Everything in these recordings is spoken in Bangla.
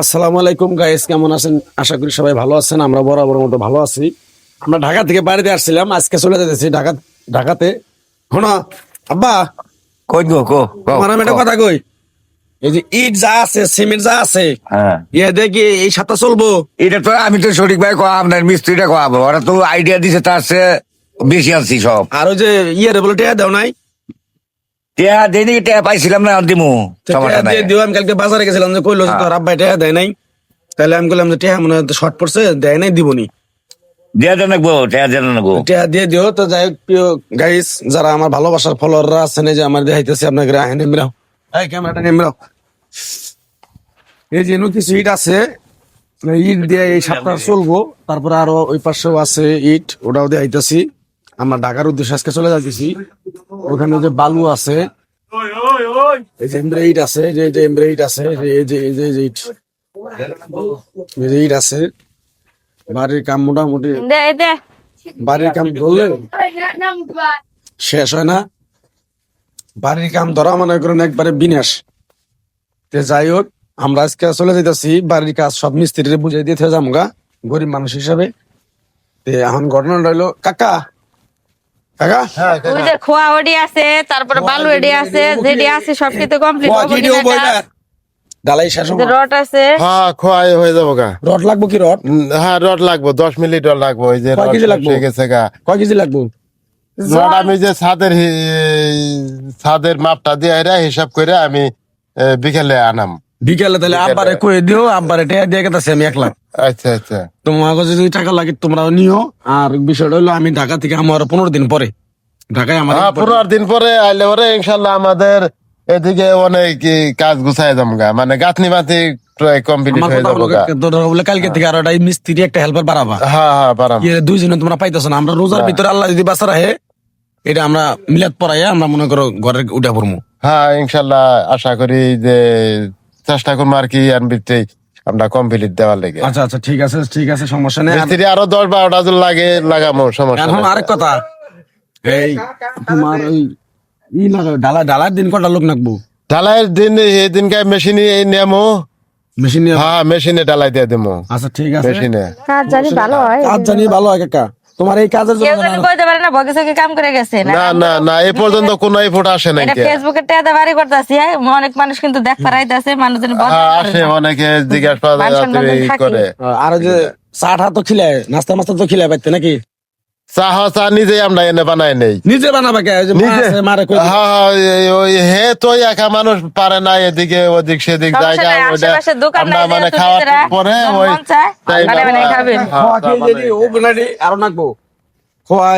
আসসালামু আলাইকুম গাইস কেমন আছেন? আশা করি সবাই ভালো আছেন আমরা বরাবর মতো ভালো আছি। আমরা ঢাকা থেকে বাড়িতে আসছিলাম আজকে চলে যেতেছি ঢাকা ঢাকাতে। শোনো আব্বা। কই গো কো কো, আমার আমি একটা কথা কই? এই যে ইট যা আছে সিমেন্ট যা আছে হ্যাঁ। ইয়ে দেখি এই সাতটা চলবো? এটা তো আমি তো সঠিক ভাই কো আপনার মিস্ত্রিটা কোয়াবো ওরা তো আইডিয়া দিছে তার সে বেশি আনছি সব। আর ওই যে ইয়ে বলে টেয়া দাও নাই? টিয়া দেনি টিয়া পাইছিলাম না আর দিমু। তো নাই। দিও আমি কালকে বাজারে গেছিলাম যে কইলো যে তোর আব্বাই দেয় নাই। তাহলে আমি বললাম যে টেয়া মনে হয় শর্ট পড়ছে দেয় নাই দিবনি। দিয়া দেন নাকবো টিয়া দেন নাকবো টেয়া দিয়ে দিও তো যাই প্রিয় গাইস যারা আমার ভালোবাসার ফলোয়াররা আছেন যে আমার দেখাইতেছি আপনাকে এই ক্যামেরাটা নেমরাও এই যে কিছু ইট আছে ইট দিয়ে এই সপ্তাহ চলবো তারপরে আরও ওই পাশেও আছে ইট ওটাও দেখাইতেছি। আমরা ঢাকার উদ্দেশ্যে আজকে চলে যাইতেছি। ওখানে যে বালু আছে এই যে আছে যে আছে এই যে এই যে এই যে ইট এই যে ইট আছে। বাড়ির কাম মোটামুটি বাড়ির কাম ধরলে শেষ হয় না। বাড়ির কাম ধরা মনে করেন একবারে বিনাশ। তে যাই হোক আমরা আজকে চলে যাইতেছি। বাড়ির কাজ সব মিস্ত্রিরে বুঝাই দিয়ে যাব গা গরিব মানুষ হিসাবে। তে এখন ঘটনা রইল কাকা! কাকা? ওই যে খোয়া ওডি আছে তারপরে বালু এডি আছে যেডি আছে সব কমপ্লিট খোয়া কি দিও বইটা? ডালাই শেষ রড আছে। হ্যাঁ খোয়াই হয়ে যাব গা রড লাগবো কি রড? হ্যাঁ রড লাগবো দশ মিলি রড লাগবো ওই যে কয় রড কেজি লাগবো? গেছে গা কয় কেজি লাগবো? রড আমি যে ছাদের ছাদের মাপটা দিয়ে হিসাব করে আমি বিকেলে আনাম। বিকেলে তাহলে আব্বারে কয়ে দিও আব্বারে টেয়া দিয়ে গেছে আমি এক লাখ আচ্ছা আচ্ছা। তোমার কাছে যদি টাকা লাগে তোমরাও নিও। আর বিষয়টা হলো আমি ঢাকা থেকে আমার পনেরো দিন পরে ঢাকায় আমার হ্যাঁ পনেরো দিন পরে আইলে পরে ইনশাল্লাহ আমাদের এদিকে অনেক কাজ গুছাই যাম গা মানে গাঁথনি প্রায় কমপ্লিট হয়ে যাব কালকে থেকে আর মিস্ত্রি একটা হেল্পার বাড়াবা। হ্যাঁ হ্যাঁ দুইজনে তোমরা পাইতেছো না। আমরা রোজার ভিতরে আল্লাহ যদি রাখে এটা আমরা মিলাদ পড়াইয়া আমরা মনে করো ঘরে উঠে পড়ব হ্যাঁ ইনশাল্লাহ আশা করি যে চেষ্টা করব আর কি আনবিতে আমরা কমপ্লিট দেওয়ার লেগে। আচ্ছা আচ্ছা ঠিক আছে ঠিক আছে সমস্যা নেই। মিস্ত্রি আরও দশ বারোটা জন লাগে লাগামো সমস্যা এখন আরেক কথা এই তোমার ওই ই লাগা ডালা ডালার দিন কটা লোক নাকবো? ঢালাইয়ের দিন এই দিনকে মেশিনে নেমো। মেশিন হ্যাঁ মেশিনে ঢালাই দিয়ে দেবো আচ্ছা ঠিক আছে। মেশিনে। কাজ জানি ভালো হয়। কাজ জানি ভালো হয় কাকা। তোমার এই কাজের জন্য কেউ কইতে পারে না বগে সগে কাম করে গেছে না না না এই এ পর্যন্ত কোনো এফোর্ট আসে নাই এটা ফেসবুকে টেদা বাড়ি করতেছি অনেক মানুষ কিন্তু দেখ পারাইতাছে মানুষজন হ্যাঁ আসে অনেকে জিজ্ঞাসা। করে আর যে চাটা তো খিলায় নাস্তা মাস্তা তো খিলায় পাইতে নাকি? চা চা নিজে আমরা এনে বানাই নেই। নিজে বানাবা কে? ওই যে মা নিজে আছে, হ্যাঁ হ্যাঁ, হে তো একা মানুষ পারে না এদিকে ওদিক সেদিক জায়গা আমরা মানে খাওয়ার পরে ওই মন। হ্যাঁ, আরও খোয়া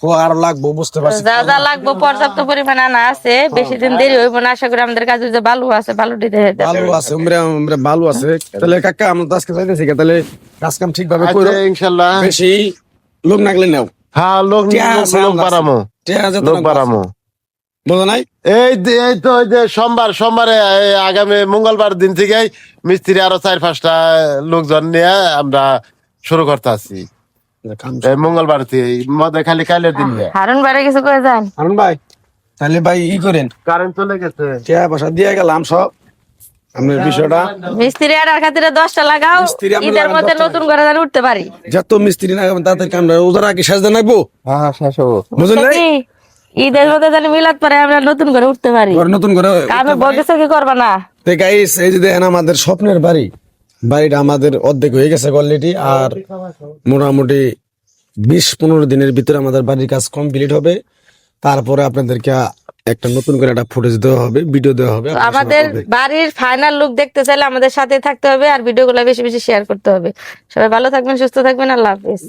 খোয়া আরও লাগবো বুঝতে পারছি। যা যা লাগবো পর্যাপ্ত পরিমাণ আনা আছে বেশি দিন দেরি হইব না। আশা করি আমাদের কাছে যে বালু আছে বালু দিতে ভালো আছে উমরে উমরে ভালো আছে। তাহলে কাকা আমরা তো আজকে যাইতেছি তাহলে কাজ কাম ঠিকভাবে করো। আচ্ছা, ইনশাল্লাহ। বেশি লোক নাগলে নাও। হ্যাঁ লোক লোক- বাড়ামো। লোক বাড়ামো। বোঝো নাই? এই এই তো যে সোমবার সোমবারে আগামী মঙ্গলবার দিন থেকে মিস্ত্রি আরও চার পাঁচটা লোকজন নিয়ে আমরা শুরু করতে আছি মঙ্গলবার থেকে মধ্যে খালি কালের দিন হারুন বাড়ি কিছু করে যান। আরুন ভাই তাহলে ভাই ই করেন। কারেন্ট চলে গেছে। টিয়া পয়সা দিয়ে গেলাম সব। বিষয়টা মিস্ত্রি আটার খাতিরে দশটা লাগাও ঈদের মধ্যে নতুন করে যেন উঠতে পারি। যত মিস্ত্রি না তাদেরকে আমরা ওদের আগে সাজতে নাকবো হ্যাঁ শেষ হব। বুঝলেন ঈদের মধ্যে যেন মিলাদ পরে আমরা নতুন করে উঠতে পারি। ঘরে নতুন করে আমি বগিচা কি করবা না? গাইস এই যে দেখেন আমাদের স্বপ্নের বাড়ি। বাড়িটা আমাদের অর্ধেক হয়ে গেছে কোয়ালিটি আর মোটামুটি বিশ পনেরো দিনের ভিতরে আমাদের বাড়ির কাজ কমপ্লিট হবে। তারপরে আপনাদেরকে একটা নতুন করে একটা ফুটেজ দেওয়া হবে ভিডিও দেওয়া হবে আমাদের বাড়ির ফাইনাল লুক দেখতে চাইলে আমাদের সাথে থাকতে হবে আর ভিডিওগুলো বেশি বেশি শেয়ার করতে হবে। সবাই ভালো থাকবেন সুস্থ থাকবেন আল্লাহ হাফিজ।